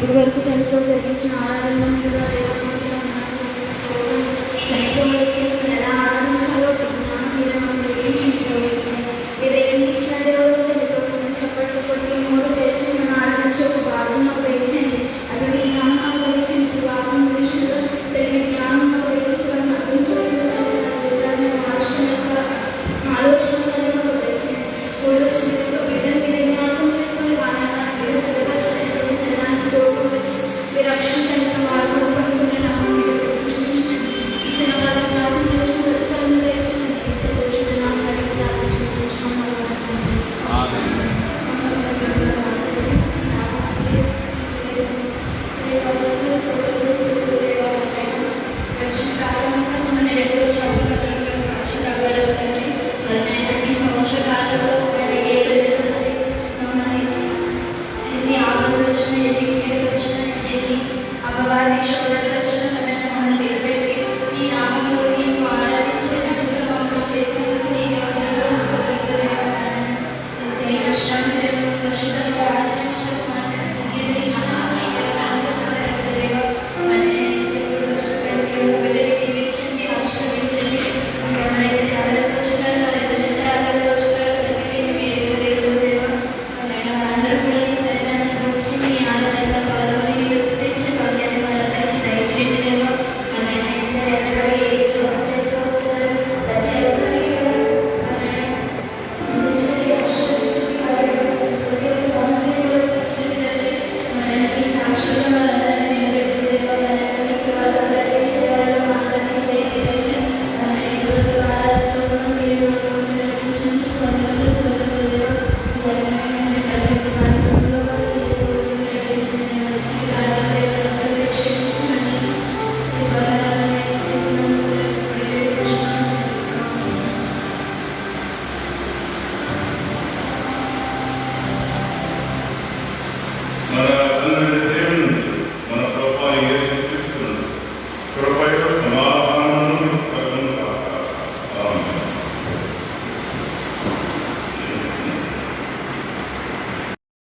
ఇప్పుడు వరకు టెన్త్లో జరిపించిన ఆరాధనలో మీరు